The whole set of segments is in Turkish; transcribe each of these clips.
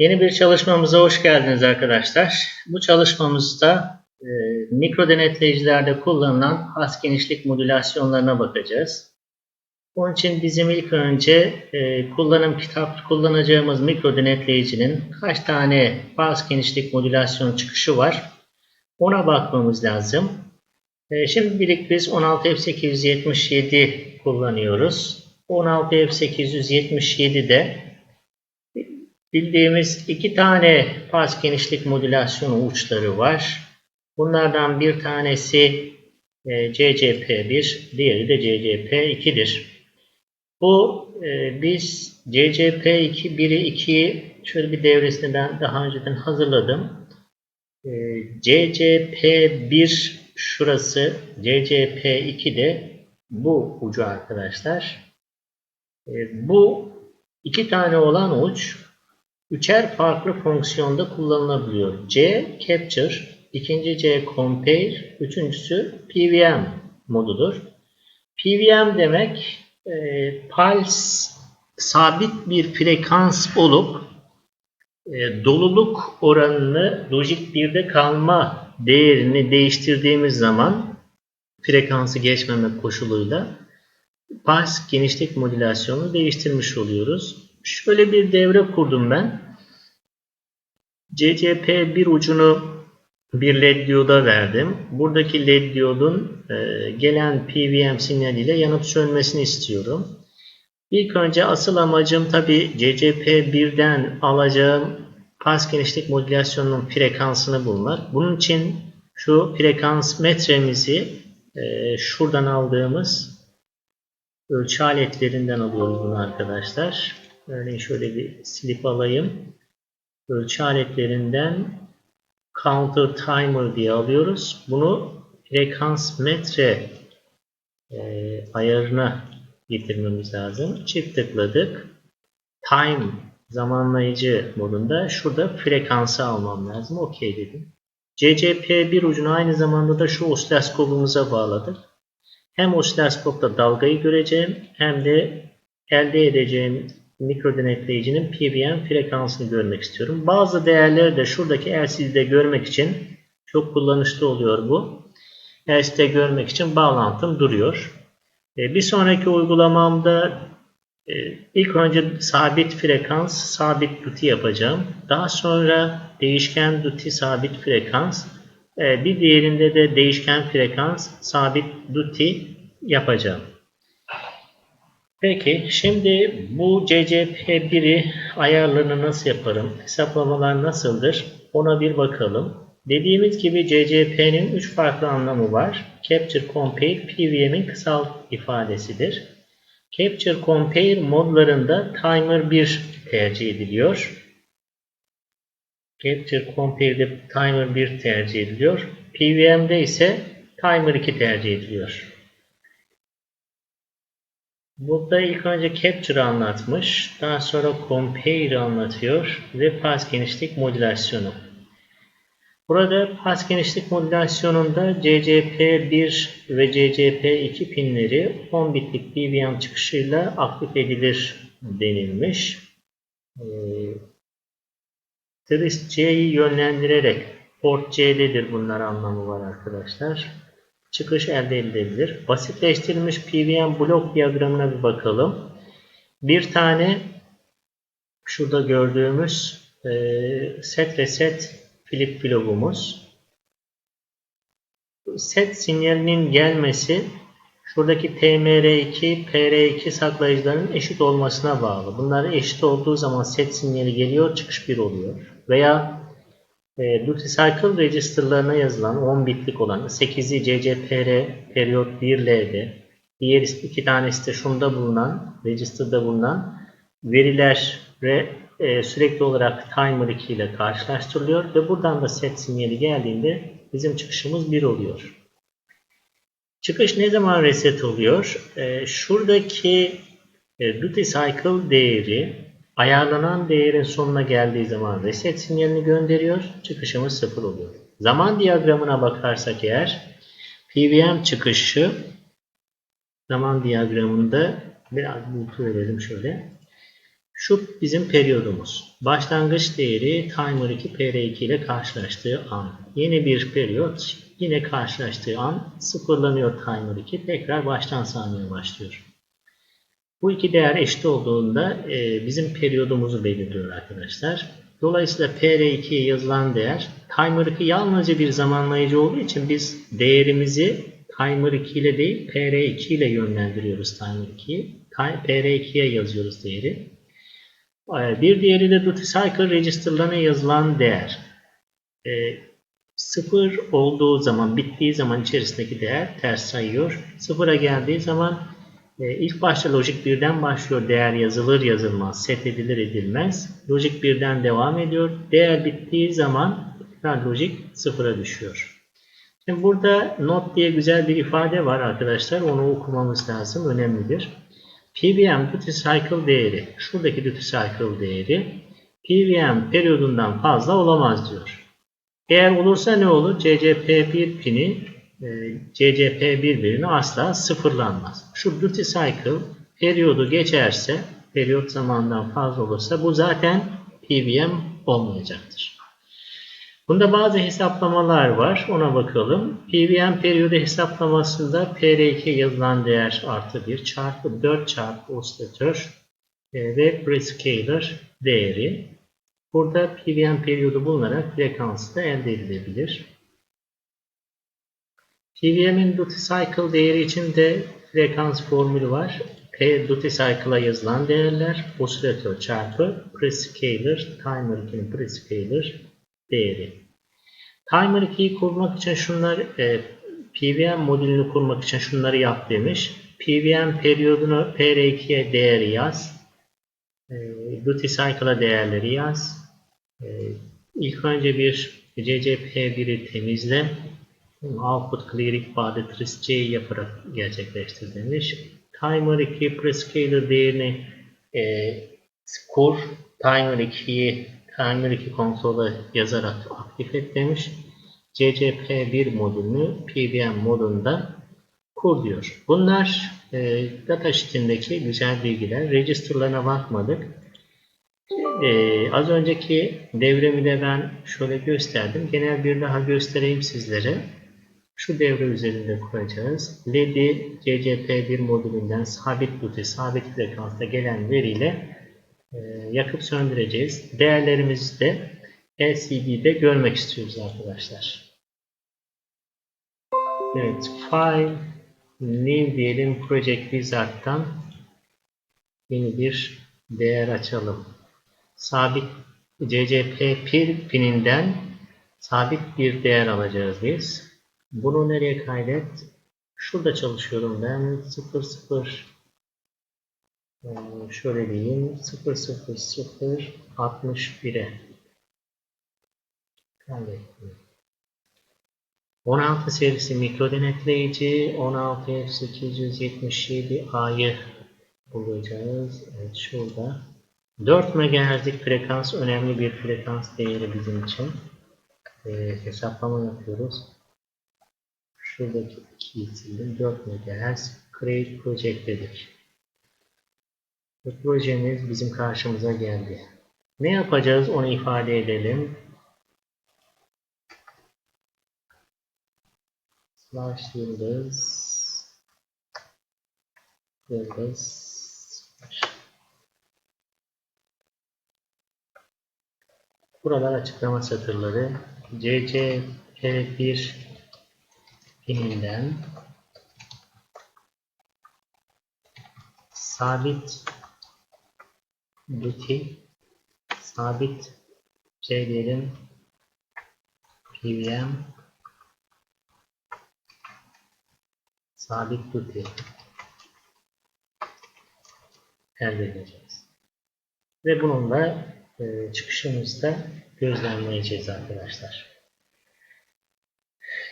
Yeni bir çalışmamıza hoş geldiniz arkadaşlar. Bu çalışmamızda e, mikro denetleyicilerde kullanılan has genişlik modülasyonlarına bakacağız. Bunun için bizim ilk önce e, kullanım kitap kullanacağımız mikro denetleyicinin kaç tane has genişlik modülasyon çıkışı var ona bakmamız lazım. E, şimdilik biz 16F877 kullanıyoruz. 16F877'de Bildiğimiz iki tane pas genişlik modülasyonu uçları var. Bunlardan bir tanesi e, CCP1, diğeri de CCP2'dir. Bu e, biz CCP2, 1'i 2'yi şöyle bir devresini ben daha önceden hazırladım. E, CCP1 şurası, CCP2 de bu ucu arkadaşlar. E, bu iki tane olan uç Üçer farklı fonksiyonda kullanılabiliyor. C capture, ikinci C compare, üçüncüsü PVM modudur. PVM demek e, pulse sabit bir frekans olup e, doluluk oranını lojik 1'de kalma değerini değiştirdiğimiz zaman frekansı geçmemek koşuluyla pulse genişlik modülasyonu değiştirmiş oluyoruz. Şöyle bir devre kurdum ben. CCP bir ucunu bir led diyoda verdim. Buradaki led diyodun e, gelen PWM sinyaliyle yanıp sönmesini istiyorum. İlk önce asıl amacım tabi CCP1'den alacağım pas genişlik modülasyonunun frekansını bulmak. Bunun için şu frekans metremizi e, şuradan aldığımız ölçü aletlerinden alıyoruz bunu arkadaşlar. Örneğin şöyle bir silip alayım. Ölçü aletlerinden counter timer diye alıyoruz. Bunu frekans metre e, ayarına getirmemiz lazım. Çift tıkladık. Time zamanlayıcı modunda şurada frekansı almam lazım. OK dedim. CCP1 ucunu aynı zamanda da şu osiloskopumuza bağladık. Hem osiloskopta dalgayı göreceğim hem de elde edeceğim mikro denetleyicinin PWM frekansını görmek istiyorum. Bazı değerleri de şuradaki LCD'de görmek için çok kullanışlı oluyor bu. LCD'de görmek için bağlantım duruyor. E, bir sonraki uygulamamda e, ilk önce sabit frekans, sabit duty yapacağım. Daha sonra değişken duty, sabit frekans. E, bir diğerinde de değişken frekans, sabit duty yapacağım. Peki şimdi bu CCP1'i ayarlarını nasıl yaparım? Hesaplamalar nasıldır? Ona bir bakalım. Dediğimiz gibi CCP'nin 3 farklı anlamı var. Capture Compare PVM'in kısal ifadesidir. Capture Compare modlarında Timer 1 tercih ediliyor. Capture Compare'de Timer 1 tercih ediliyor. PVM'de ise Timer 2 tercih ediliyor. Burada ilk önce Capture anlatmış. Daha sonra Compare anlatıyor. Ve pas genişlik modülasyonu. Burada pas genişlik modülasyonunda CCP1 ve CCP2 pinleri 10 bitlik BVM çıkışıyla aktif edilir denilmiş. Ee, Trist C'yi yönlendirerek port C'dedir bunlar anlamı var arkadaşlar çıkış elde edilebilir. Basitleştirilmiş PWM blok diyagramına bir bakalım. Bir tane şurada gördüğümüz e, set reset flip flop'umuz. Set sinyalinin gelmesi şuradaki TMR2, PR2 saklayıcıların eşit olmasına bağlı. Bunlar eşit olduğu zaman set sinyali geliyor, çıkış 1 oluyor. Veya e, Duty Cycle register'larına yazılan 10 bitlik olan 8'i CCPR periyot 1L'de diğer iki tanesi de şunda bulunan register'da bulunan veriler ve e, sürekli olarak timer 2 ile karşılaştırılıyor ve buradan da set sinyali geldiğinde bizim çıkışımız 1 oluyor. Çıkış ne zaman reset oluyor? E, şuradaki e, duty cycle değeri Ayarlanan değerin sonuna geldiği zaman reset sinyalini gönderiyor. Çıkışımız sıfır oluyor. Zaman diyagramına bakarsak eğer PWM çıkışı zaman diyagramında biraz bultu verelim şöyle. Şu bizim periyodumuz. Başlangıç değeri timer 2 PR2 ile karşılaştığı an. Yeni bir periyot yine karşılaştığı an sıfırlanıyor timer 2. Tekrar baştan saymaya başlıyor. Bu iki değer eşit olduğunda e, bizim periyodumuzu belirliyor arkadaşlar. Dolayısıyla PR2'ye yazılan değer timer 2 yalnızca bir zamanlayıcı olduğu için biz değerimizi timer 2 ile değil PR2 ile yönlendiriyoruz timer 2'yi. PR2'ye yazıyoruz değeri. Ee, Bir diğeri de duty cycle register'larına yazılan değer. E, sıfır olduğu zaman, bittiği zaman içerisindeki değer ters sayıyor. Sıfıra geldiği zaman e, ilk başta lojik 1'den başlıyor. Değer yazılır yazılmaz, set edilir edilmez. Lojik 1'den devam ediyor. Değer bittiği zaman tekrar lojik sıfıra düşüyor. Şimdi burada not diye güzel bir ifade var arkadaşlar. Onu okumamız lazım. Önemlidir. PVM duty cycle değeri, şuradaki duty cycle değeri PVM periyodundan fazla olamaz diyor. Eğer olursa ne olur? CCP1 pini e, CCP1 birini asla sıfırlanmaz. Şu duty cycle periyodu geçerse, periyot zamandan fazla olursa bu zaten PVM olmayacaktır. Bunda bazı hesaplamalar var. Ona bakalım. PVM periyodu hesaplamasında PR2 yazılan değer artı 1 çarpı 4 çarpı osilatör e, ve prescaler değeri. Burada PVM periyodu bulunarak frekansı da elde edilebilir. PVM'in duty cycle değeri için de frekans formülü var. P duty cycle'a yazılan değerler osilatör çarpı prescaler timer 2'nin prescaler değeri. Timer 2'yi kurmak için şunlar e, PVM modülünü kurmak için şunları yap demiş. PVM periyodunu PR2'ye değeri yaz. E, duty cycle'a değerleri yaz. E, ilk önce bir CCP1'i temizle. Output clearing body trace yaparak gerçekleştir demiş. Timer 2 prescaler değerini e, kur. Timer 2'yi Timer 2 konsola yazarak aktif et demiş. CCP1 modülünü PVM modunda kur diyor. Bunlar e, datasheet'indeki güzel bilgiler. Register'larına bakmadık. E, az önceki devremi de ben şöyle gösterdim. Genel bir daha göstereyim sizlere. Şu devre üzerinde kuracağız. LED'i CCP1 modülünden sabit duty, sabit frekansta gelen veriyle e, yakıp söndüreceğiz. Değerlerimizi de LCD'de görmek istiyoruz arkadaşlar. Evet, File, New diyelim Project Wizard'dan yeni bir değer açalım. Sabit CCP1 pininden sabit bir değer alacağız biz. Bunu nereye kaydet? Şurada çalışıyorum ben. 00 ee, şöyle diyeyim 000 61'e kaydettim. 16 serisi mikro denetleyici 16877A'yı bulacağız. Evet şurada. 4 MHz'lik frekans önemli bir frekans değeri bizim için. Ee, hesaplama yapıyoruz. Şuradaki 2'yi sildim. 4 MHz Create Project dedik. Bu projemiz bizim karşımıza geldi. Ne yapacağız onu ifade edelim. Slash yıldız yıldız Buralar açıklama satırları. CCP1 pininden sabit duty sabit şey diyelim PVM sabit duty elde edeceğiz. Ve bununla e, çıkışımızda gözlemleyeceğiz arkadaşlar.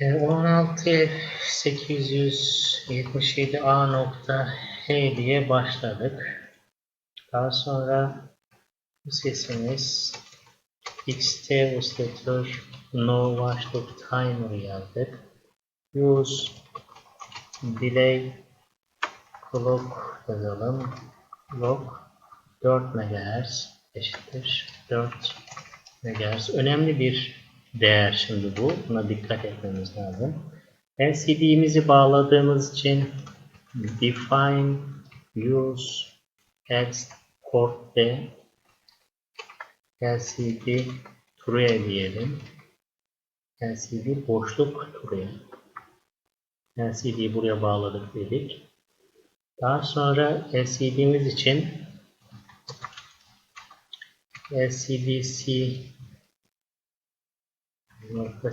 16877A nokta H diye başladık. Daha sonra sesimiz xt oscillator no watchdog timer yazdık. Use delay clock yazalım. Clock 4 MHz eşittir 4 MHz. Önemli bir değer şimdi bu. Buna dikkat etmemiz lazım. LCD'mizi bağladığımız için define use text port LCD true'ye diyelim. LCD boşluk true'ye. LCD'yi buraya bağladık dedik. Daha sonra LCD'miz için LCDC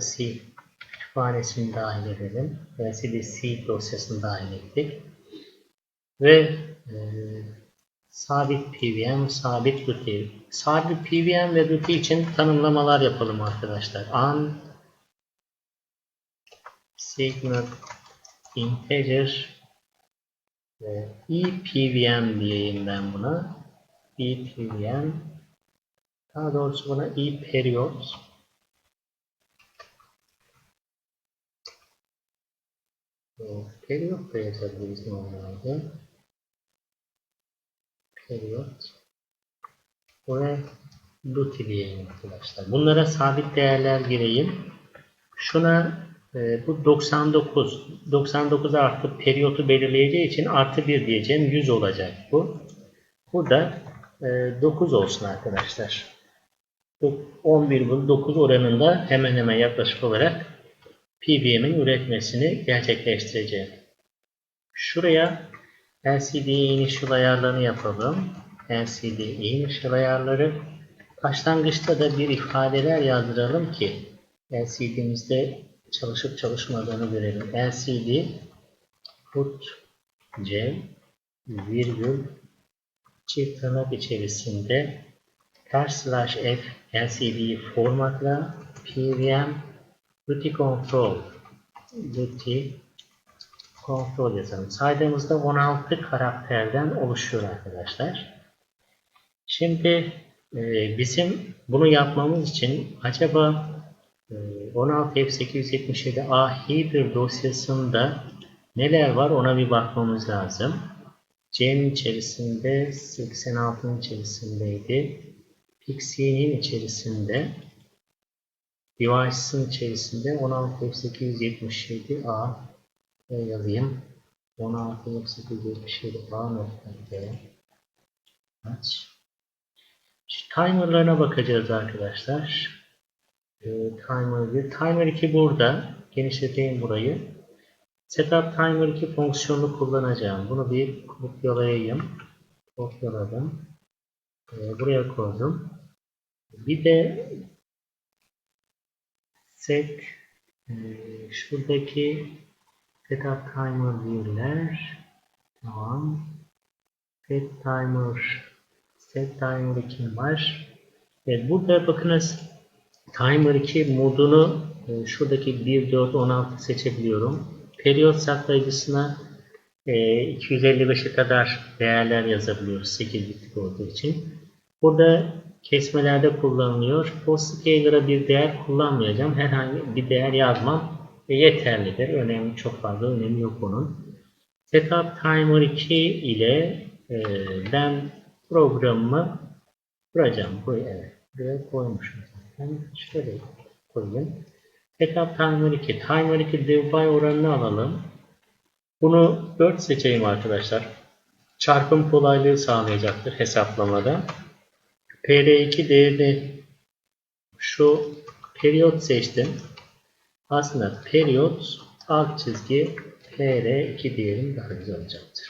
C kütüphanesini dahil edelim. LCDC dosyasını dahil ettik. Ve e, sabit PVM, sabit duty. Sabit PVM ve duty için tanımlamalar yapalım arkadaşlar. An signal integer ve EPVM diyeyim ben buna. EPVM daha doğrusu buna E period Periyot da yazabiliriz normalde. Periyot ve duty diyeyim arkadaşlar. Bunlara sabit değerler gireyim. Şuna e, bu 99. 99 artı periyotu belirleyeceği için artı 1 diyeceğim. 100 olacak bu. Bu da e, 9 olsun arkadaşlar. 11 bölü 9 oranında hemen hemen yaklaşık olarak PVM'in üretmesini gerçekleştireceğim. Şuraya LCD initial ayarlarını yapalım. LCD initial ayarları. Başlangıçta da bir ifadeler yazdıralım ki LCD'mizde çalışıp çalışmadığını görelim. LCD put C virgül çift tırnak içerisinde ters slash f LCD'yi formatla PVM duty control duty control yazalım. Saydığımızda 16 karakterden oluşuyor arkadaşlar. Şimdi e, bizim bunu yapmamız için acaba e, 16F877A Hebrew dosyasında neler var ona bir bakmamız lazım. C'nin içerisinde 86'nın içerisindeydi. Pixie'nin içerisinde Device'ın içerisinde 16F877A yazayım. 16F877A nokta aç. Timer'larına bakacağız arkadaşlar. Ee, timer 1. Timer 2 burada. Genişleteyim burayı. Setup Timer 2 fonksiyonunu kullanacağım. Bunu bir kopyalayayım. Kopyaladım. Ee, buraya koydum. Bir de set e, şuradaki setup timer birler tamam. Set timer set timer 2 var. Ve burada bakınız timer 2 modunu e, şuradaki 1 4 16 seçebiliyorum. Periyot saklayıcısına e, 255'e kadar değerler yazabiliyoruz 8 bitlik olduğu için. Burada kesmelerde kullanılıyor. Post scaler'a bir değer kullanmayacağım. Herhangi bir değer yazmam yeterlidir. Önemli çok fazla önemi yok onun. Setup timer 2 ile e, ben programımı kuracağım. Buraya, evet, buraya koymuşum zaten. Şöyle koyayım. Setup timer 2. Timer 2 div by oranını alalım. Bunu 4 seçeyim arkadaşlar. Çarpım kolaylığı sağlayacaktır hesaplamada. PR2 değerini şu periyot seçtim. Aslında periyot alt çizgi PR2 diyelim daha güzel olacaktır.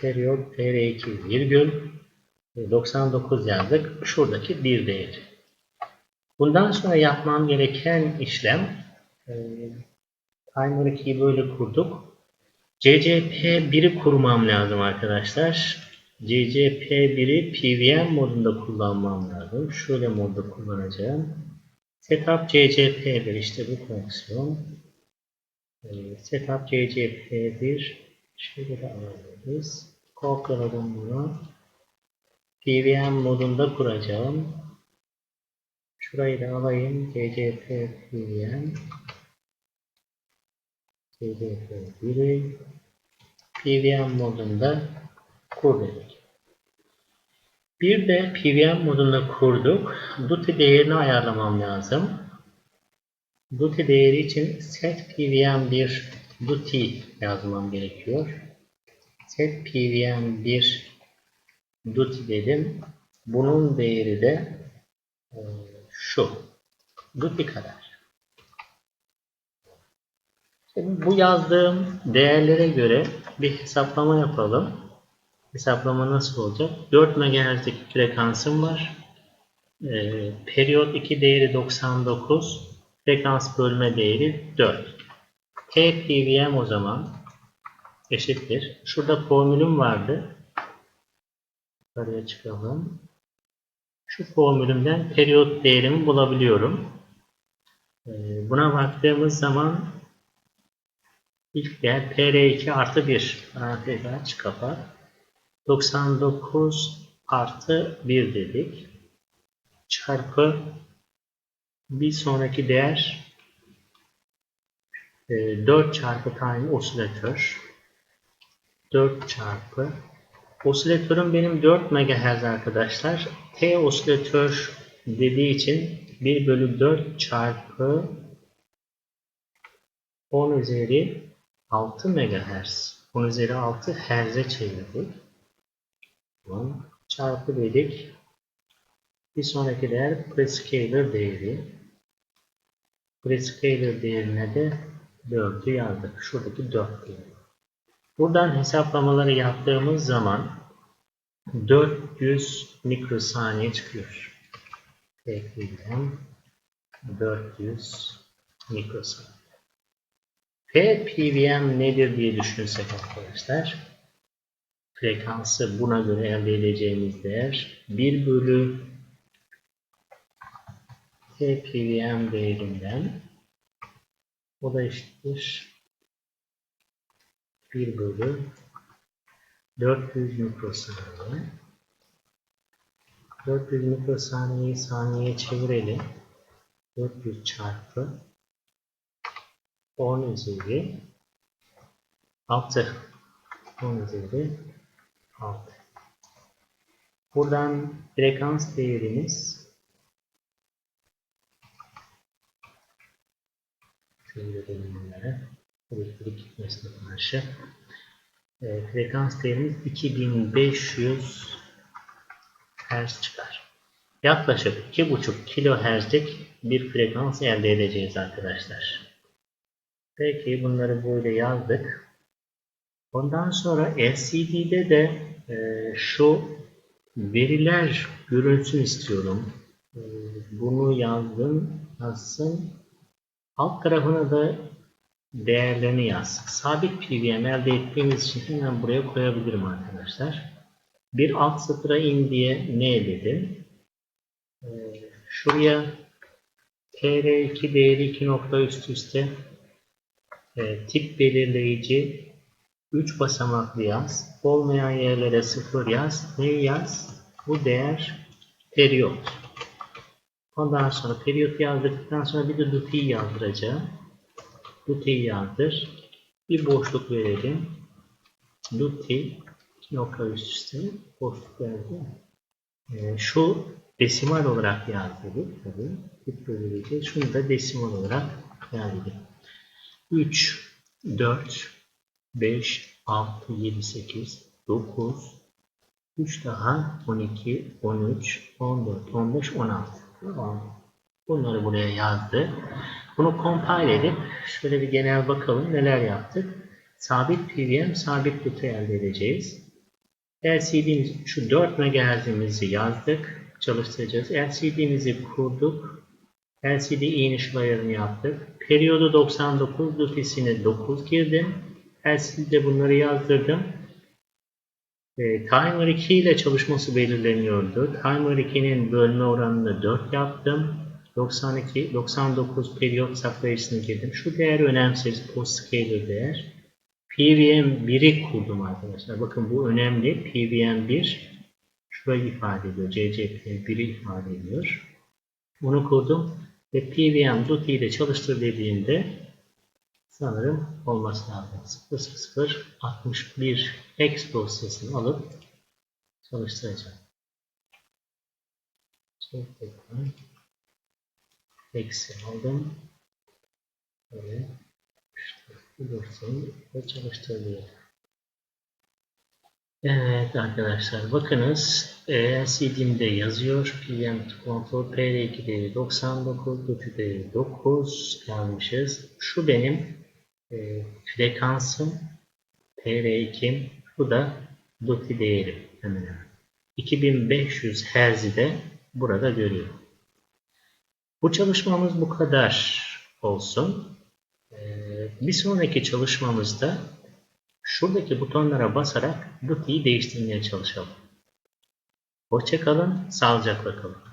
Periyot PR2 virgül 99 yazdık. Şuradaki bir değeri. Bundan sonra yapmam gereken işlem e, Timer 2'yi böyle kurduk. CCP1'i kurmam lazım arkadaşlar. CCP1'i PVM modunda kullanmam lazım. Şöyle modda kullanacağım. Setup CCP1 işte bu fonksiyon. Setup CCP1 şöyle de alabiliriz. Kopyaladım bunu. PVM modunda kuracağım. Şurayı da alayım. CCP PVM. CCP1'i PVM modunda kur dedik. Bir de PVM modunda kurduk. Duty değerini ayarlamam lazım. Duty değeri için set PVM 1 duty yazmam gerekiyor. Set PVM 1 duty dedim. Bunun değeri de e, şu. Duty kadar. Şimdi bu yazdığım değerlere göre bir hesaplama yapalım. Hesaplama nasıl olacak? 4 MHz'lik frekansım var. Ee, periyot 2 değeri 99. Frekans bölme değeri 4. T PVM o zaman eşittir. Şurada formülüm vardı. Yukarıya çıkalım. Şu formülümden periyot değerimi bulabiliyorum. Ee, buna baktığımız zaman ilk değer PR2 artı 1 parantez aç kapat. 99 artı 1 dedik. Çarpı bir sonraki değer e, 4 çarpı time osilatör 4 çarpı osilatörüm benim 4 MHz arkadaşlar. T osilatör dediği için 1 bölü 4 çarpı 10 üzeri 6 MHz. 10 üzeri 6 Hz'e çevirdik. Tamam. Çarpı dedik. Bir sonraki değer prescaler değeri. Prescaler değerine de 4'ü yazdık. Şuradaki 4 değeri. Buradan hesaplamaları yaptığımız zaman 400 mikrosaniye çıkıyor. Ekleyelim. 400 mikrosaniye. PPVM nedir diye düşünsek arkadaşlar. Frekansı buna göre elde edeceğimiz değer 1 bölü PPVM değerinden o da eşittir 1 bölü 400 mikrosaniye. 400 mikrosaniyeyi saniyeye çevirelim. 400 çarpı 10 üzeri 6 10 üzeri 6 buradan frekans değerimiz şöyle bunları elektrik gitmesine karşı e, frekans değerimiz 2500 Hz çıkar. Yaklaşık 2,5 kHz'lik bir frekans elde edeceğiz arkadaşlar. Peki bunları böyle yazdık. Ondan sonra LCD'de de e, şu veriler görünsün istiyorum. E, bunu yazdım. Yazsın. Alt tarafına da değerlerini yazdık. Sabit PVM elde ettiğimiz için hemen buraya koyabilirim arkadaşlar. Bir alt satıra in diye ne dedim? Ee, şuraya TR2 değeri 2 nokta üst üste e, tip belirleyici 3 basamaklı yaz. Olmayan yerlere 0 yaz. Ne yaz? Bu değer periyot. Ondan sonra periyot yazdıktan sonra bir de duty'yi yazdıracağım. Duty'yi yazdır. Bir boşluk verelim. Duty nokta üst üste boşluk verdi. Ee, şu desimal olarak yazdırdık. Tabii. Tip belirleyeceğiz. Şunu da desimal olarak yazdık. 3, 4, 5, 6, 7, 8, 9, 3 daha 12, 13, 14, 15, 16. Tamam. Bunları buraya yazdı. Bunu compile edip şöyle bir genel bakalım neler yaptık. Sabit PVM, sabit duty elde edeceğiz. LCD'miz şu 4 MHz'imizi yazdık. Çalıştıracağız. LCD'mizi kurduk. LCD iniş ayarını yaptık. Periyodu 99, duty'sine 9 girdim. LCD'de bunları yazdırdım. E, Timer 2 ile çalışması belirleniyordu. Timer 2'nin bölme oranını 4 yaptım. 92, 99 periyot saklayıcısına girdim. Şu değer önemsiz. Post scalar değer. PVM 1'i kurdum arkadaşlar. Bakın bu önemli. PVM 1 şurayı ifade ediyor. CCP 1'i ifade ediyor. Bunu kurdum. Ve PVM duty ile çalıştır dediğimde sanırım olması lazım. 0061 X dosyasını alıp çalıştıracağım. Sıfırdan eksi aldım. Böyle işte dursun ve çalıştır diyelim. Evet arkadaşlar bakınız LCD'mde yazıyor. PM kontrol PR2 değeri 99, DUTI değeri 9 yazmışız. Şu benim e, frekansım PR2 bu da DUTI değeri hemen hemen. 2500 Hz'i de burada görüyorum. Bu çalışmamız bu kadar olsun. Ee, bir sonraki çalışmamızda şuradaki butonlara basarak DUTI'yi değiştirmeye çalışalım. Hoşçakalın, sağlıcakla kalın.